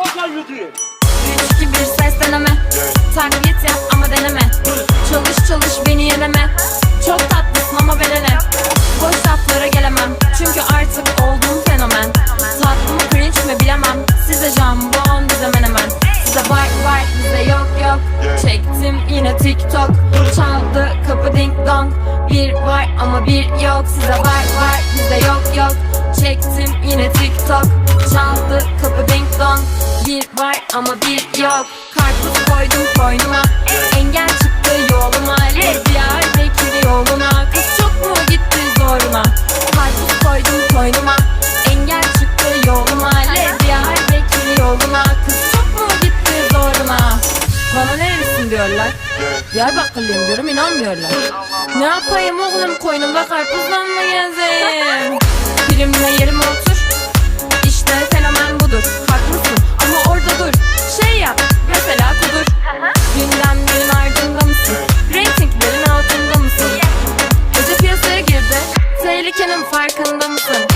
Volkan Yıldırım. Büyüdük ki bir ses deneme. Taklit yap ama deneme. Çalış çalış beni yeneme. Çok tatlısın ama belene. Boş laflara gelemem. Çünkü artık oldum fenomen. Tatlı mı cringe mi bilemem. Size jambon bize menemen. Size var var bize yok yok. Çektim yine TikTok. Çaldı kapı ding dong. Bir var ama bir yok. Size var ama bir yok. Karpuz koydum koynuma Engel çıktı yoluma. Lezbiyer Bekir yoluna. Kız çok mu gitti zoruna Karpuz koydum koynuma Engel çıktı yoluma. Lezbiyer Bekir yoluna. Kız çok mu gitti zoruna Bana nerelisin diyorlar. Diyarbakırlıyım diyorum inanmıyorlar. Ne yapayım oğlum koynumda karpuzla mı gezeyim Tehlikenin farkında mısın